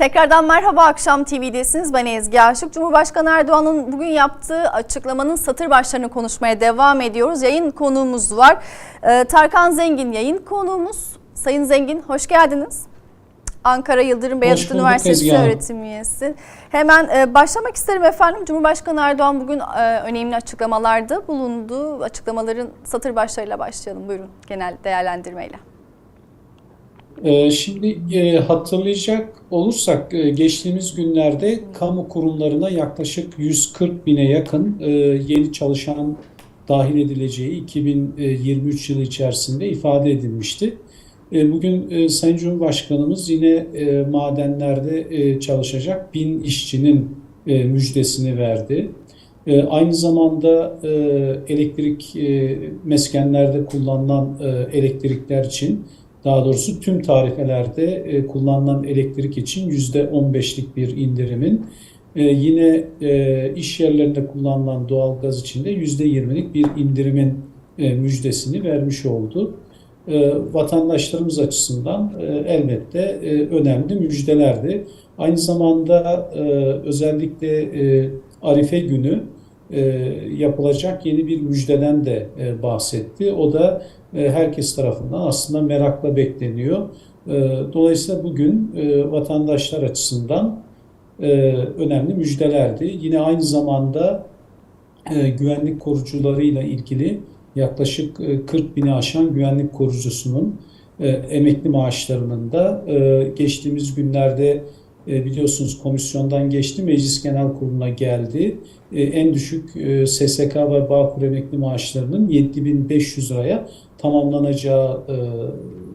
Tekrardan merhaba Akşam TV'desiniz. Ben Ezgi Aşık. Cumhurbaşkanı Erdoğan'ın bugün yaptığı açıklamanın satır başlarını konuşmaya devam ediyoruz. Yayın konuğumuz var. Ee, Tarkan Zengin yayın konuğumuz. Sayın Zengin hoş geldiniz. Ankara Yıldırım Beyazıt Üniversitesi öğretim üyesi. Hemen e, başlamak isterim efendim. Cumhurbaşkanı Erdoğan bugün e, önemli açıklamalarda bulundu. Açıklamaların satır başlarıyla başlayalım. Buyurun genel değerlendirmeyle. Ee, Şimdi e, hatırlayacak olursak e, geçtiğimiz günlerde kamu kurumlarına yaklaşık 140 bine yakın e, yeni çalışan dahil edileceği 2023 yılı içerisinde ifade edilmişti. Bugün Sayın Cumhurbaşkanımız yine madenlerde çalışacak bin işçinin müjdesini verdi. Aynı zamanda elektrik meskenlerde kullanılan elektrikler için daha doğrusu tüm tarifelerde e, kullanılan elektrik için %15'lik bir indirimin e, yine e, iş yerlerinde kullanılan doğalgaz için de %20'lik bir indirimin müjdesini vermiş oldu. Vatandaşlarımız açısından elbette önemli müjdelerdi. Aynı zamanda özellikle Arife günü yapılacak yeni bir müjdeden de e, bahsetti. O da e, herkes tarafından aslında merakla bekleniyor. E, Dolayısıyla bugün e, vatandaşlar açısından e, önemli müjdelerdi. Yine aynı zamanda e, güvenlik korucularıyla ilgili yaklaşık e, 40 bini aşan güvenlik korucusunun e, emekli maaşlarının da e, geçtiğimiz günlerde e, biliyorsunuz komisyondan geçti, Meclis Genel Kurulu'na geldi. E, En düşük e, SSK ve Bağkur emekli maaşlarının 7500 liraya tamamlanacağı e,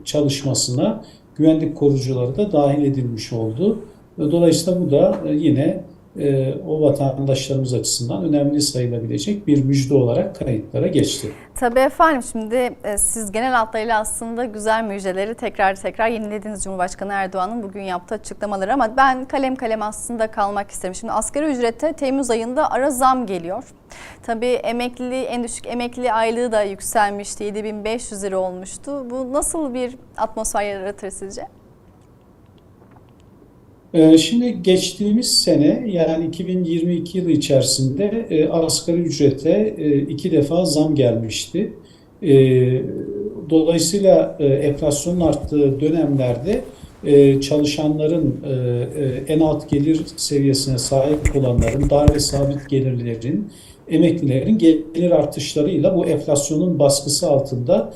çalışmasına güvenlik korucuları da dahil edilmiş oldu. Dolayısıyla bu da e, yine e, o vatandaşlarımız açısından önemli sayılabilecek bir müjde olarak kayıtlara geçti. Tabii efendim şimdi e, siz genel hatlarıyla aslında güzel müjdeleri tekrar tekrar yenilediniz Cumhurbaşkanı Erdoğan'ın bugün yaptığı açıklamaları ama ben kalem kalem aslında kalmak isterim. Şimdi asgari ücrete Temmuz ayında ara zam geliyor. Tabii emekli en düşük emekli aylığı da yükselmişti 7500 lira olmuştu. Bu nasıl bir atmosfer yaratır sizce? Ee, Şimdi geçtiğimiz sene yani 2022 yılı içerisinde e, asgari ücrete e, iki defa zam gelmişti. E, Dolayısıyla enflasyonun arttığı dönemlerde çalışanların en alt gelir seviyesine sahip olanların, dar ve sabit gelirlerin, emeklilerin gelir artışlarıyla bu enflasyonun baskısı altında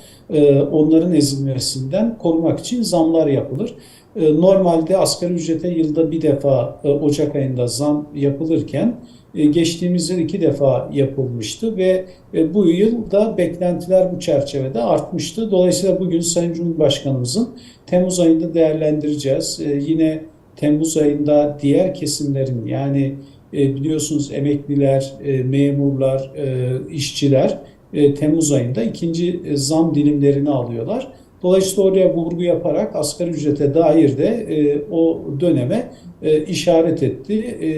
onların ezilmesinden korumak için zamlar yapılır. E, Normalde asgari ücrete yılda bir defa e, Ocak ayında zam yapılırken e, geçtiğimiz yıl iki defa yapılmıştı ve bu yıl da beklentiler bu çerçevede artmıştı. Dolayısıyla bugün Sayın Cumhurbaşkanımızın Temmuz ayında değerlendireceğiz. Yine Temmuz ayında diğer kesimlerin yani biliyorsunuz emekliler, memurlar, işçiler Temmuz ayında ikinci zam dilimlerini alıyorlar. Dolayısıyla oraya vurgu yaparak asgari ücrete dair de e, o döneme e, işaret etti. E,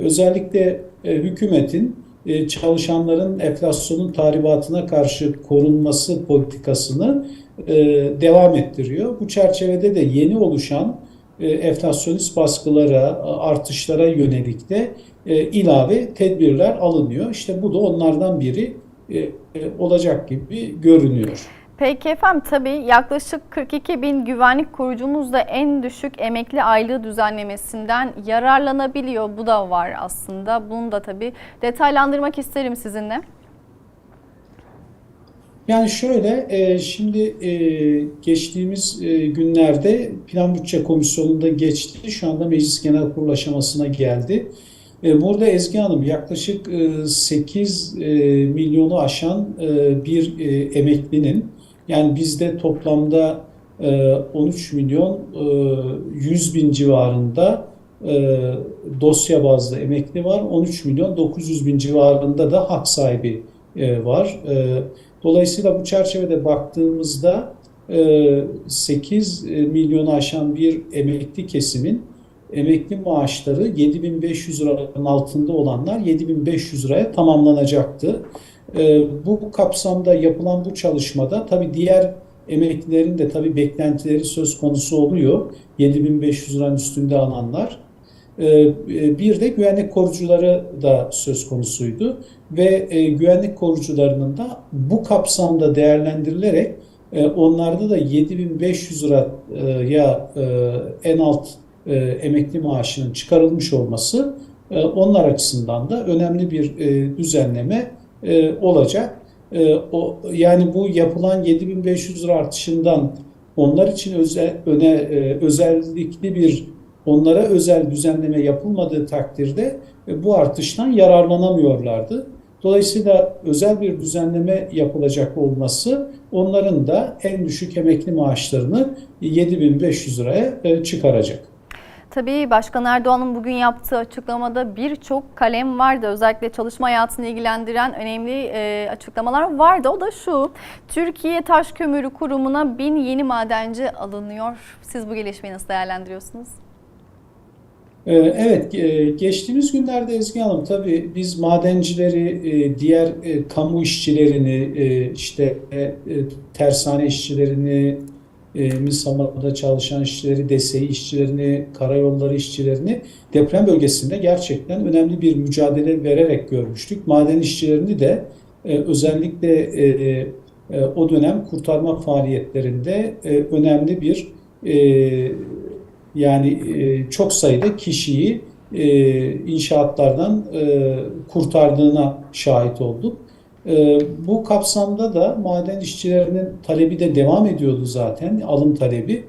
özellikle e, hükümetin e, çalışanların enflasyonun tahribatına karşı korunması politikasını e, devam ettiriyor. Bu çerçevede de yeni oluşan e, enflasyonist baskılara, artışlara yönelik de e, ilave tedbirler alınıyor. İşte bu da onlardan biri e, e, olacak gibi görünüyor. Peki efendim tabii yaklaşık 42 bin güvenlik kurucumuz da en düşük emekli aylığı düzenlemesinden yararlanabiliyor. Bu da var aslında. Bunu da tabii detaylandırmak isterim sizinle. Yani şöyle, e, şimdi e, geçtiğimiz e, günlerde Plan Bütçe Komisyonu'nda geçti. Şu anda Meclis Genel Kurulu aşamasına geldi. Burada Ezgi Hanım yaklaşık e, 8 e, milyonu aşan bir emeklinin, yani bizde toplamda e, 13 milyon e, 100 bin civarında e, dosya bazlı emekli var. 13 milyon 900 bin civarında da hak sahibi e, var. E, Dolayısıyla bu çerçevede baktığımızda e, 8 milyonu aşan bir emekli kesimin emekli maaşları 7500 liranın altında olanlar 7500 liraya tamamlanacaktı. E, Bu kapsamda yapılan bu çalışmada tabii diğer emeklilerin de tabii beklentileri söz konusu oluyor. 7500 liranın üstünde alanlar. Ee, Bir de güvenlik korucuları da söz konusuydu ve e, güvenlik korucularının da bu kapsamda değerlendirilerek e, onlarda da 7500 liraya e, en alt e, emekli maaşının çıkarılmış olması e, onlar açısından da önemli bir e, düzenleme e, olacak. E, o, yani bu yapılan 7500 lira artışından onlar için özel, öne, e, özellikli bir onlara özel düzenleme yapılmadığı takdirde e, bu artıştan yararlanamıyorlardı. Dolayısıyla özel bir düzenleme yapılacak olması onların da en düşük emekli maaşlarını 7500 liraya e, çıkaracak. Tabii Başkan Erdoğan'ın bugün yaptığı açıklamada birçok kalem vardı. Özellikle çalışma hayatını ilgilendiren önemli e, açıklamalar vardı. O da şu, Türkiye Taş Kömürü Kurumu'na bin yeni madenci alınıyor. Siz bu gelişmeyi nasıl değerlendiriyorsunuz? Ee, Evet, e, geçtiğimiz günlerde Ezgi Hanım tabii biz madencileri, e, diğer e, kamu işçilerini, e, işte e, e, tersane işçilerini, e, MİSAMA'da çalışan işçileri, DSİ işçilerini, karayolları işçilerini deprem bölgesinde gerçekten önemli bir mücadele vererek görmüştük. Maden işçilerini de e, özellikle e, o dönem kurtarma faaliyetlerinde önemli bir yani çok sayıda kişiyi inşaatlardan kurtardığına şahit olduk. E, bu kapsamda da maden işçilerinin talebi de devam ediyordu zaten, alım talebi.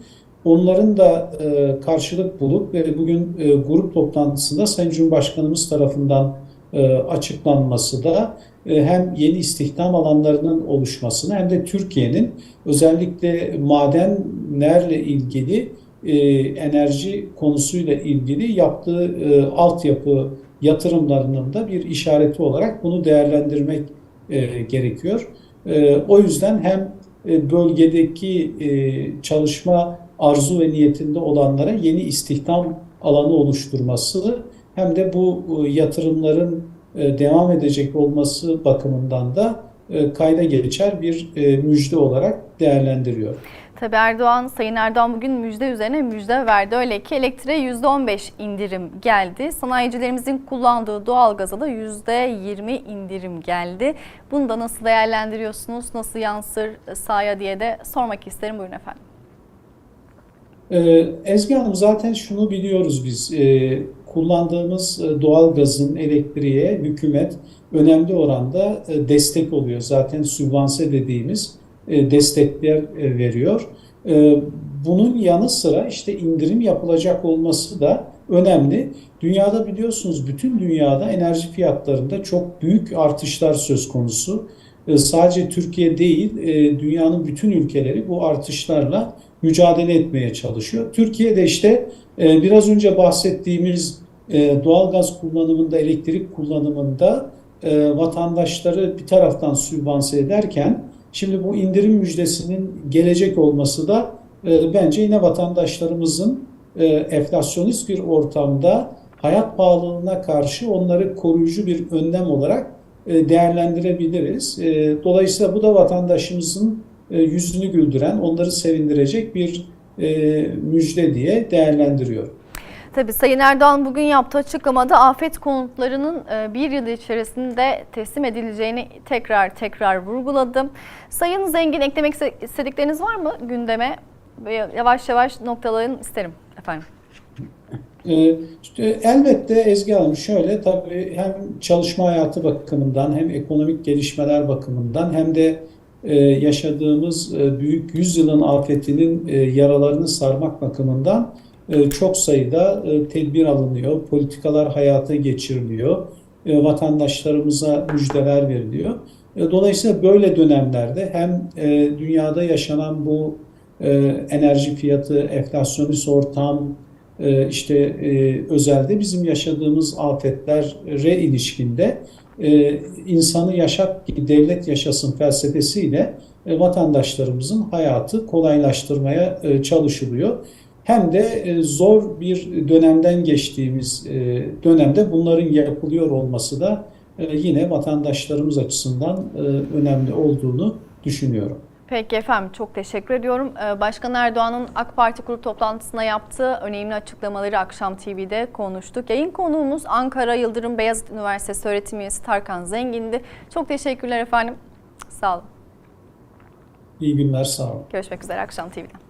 Onların da e, karşılık bulup ve bugün e, grup toplantısında Sayın Cumhurbaşkanımız tarafından e, açıklanması da hem yeni istihdam alanlarının oluşmasını hem de Türkiye'nin özellikle madenlerle ilgili enerji konusuyla ilgili yaptığı e, altyapı yatırımlarının da bir işareti olarak bunu değerlendirmek e, gerekiyor. E, o yüzden hem e, bölgedeki e, çalışma arzu ve niyetinde olanlara yeni istihdam alanı oluşturması hem de bu e, yatırımların e, devam edecek olması bakımından da e, kayda geçer bir e, müjde olarak değerlendiriyor. Tabii Erdoğan, Sayın Erdoğan bugün müjde üzerine müjde verdi. Öyle ki elektriğe %15 indirim geldi. Sanayicilerimizin kullandığı doğalgaza da %20 indirim geldi. Bunu da nasıl değerlendiriyorsunuz, nasıl yansır sahaya diye de sormak isterim. Buyurun efendim. Ee, Ezgi Hanım zaten şunu biliyoruz biz. Ee, kullandığımız e, doğalgazın elektriğe hükümet önemli oranda e, destek oluyor. Zaten sübvanse dediğimiz destekler e, veriyor. E, Bunun yanı sıra işte indirim yapılacak olması da önemli. Dünyada biliyorsunuz bütün dünyada enerji fiyatlarında çok büyük artışlar söz konusu. E, Sadece Türkiye değil, e, dünyanın bütün ülkeleri bu artışlarla mücadele etmeye çalışıyor. Türkiye'de işte e, biraz önce bahsettiğimiz e, doğalgaz kullanımında, elektrik kullanımında e, vatandaşları bir taraftan sübvanse ederken şimdi bu indirim müjdesinin gelecek olması da e, bence yine vatandaşlarımızın e, enflasyonist bir ortamda hayat pahalılığına karşı onları koruyucu bir önlem olarak e, değerlendirebiliriz. E, Dolayısıyla bu da vatandaşımızın e, yüzünü güldüren, onları sevindirecek bir e, müjde diye değerlendiriyorum. Tabii Sayın Erdoğan bugün yaptığı açıklamada afet konutlarının e, bir yıl içerisinde teslim edileceğini tekrar tekrar vurguladı. Sayın Zengin eklemek istedikleriniz var mı gündeme? Yavaş yavaş noktalayın isterim efendim. İşte elbette Ezgi Hanım şöyle tabii hem çalışma hayatı bakımından hem ekonomik gelişmeler bakımından hem de e, yaşadığımız e, büyük yüzyılın afetinin e, yaralarını sarmak bakımından e, çok sayıda e, tedbir alınıyor, politikalar hayata geçiriliyor, e, vatandaşlarımıza müjdeler veriliyor. E, Dolayısıyla böyle dönemlerde hem e, dünyada yaşanan bu e, enerji fiyatı, enflasyonist ortam, e, işte e, özelde bizim yaşadığımız afetlere ilişkinde e, insanı yaşat devlet yaşasın felsefesiyle e, vatandaşlarımızın hayatı kolaylaştırmaya e, çalışılıyor. Hem de e, zor bir dönemden geçtiğimiz e, dönemde bunların yapılıyor olması da e, yine vatandaşlarımız açısından önemli olduğunu düşünüyorum. Peki efendim çok teşekkür ediyorum. Başkan Erdoğan'ın AK Parti grup toplantısında yaptığı önemli açıklamaları Akşam TV'de konuştuk. Yayın konuğumuz Ankara Yıldırım Beyazıt Üniversitesi öğretim üyesi Tarkan Zengin'di. Çok teşekkürler efendim. Sağ olun. İyi günler, sağ olun. Görüşmek üzere Akşam TV'de.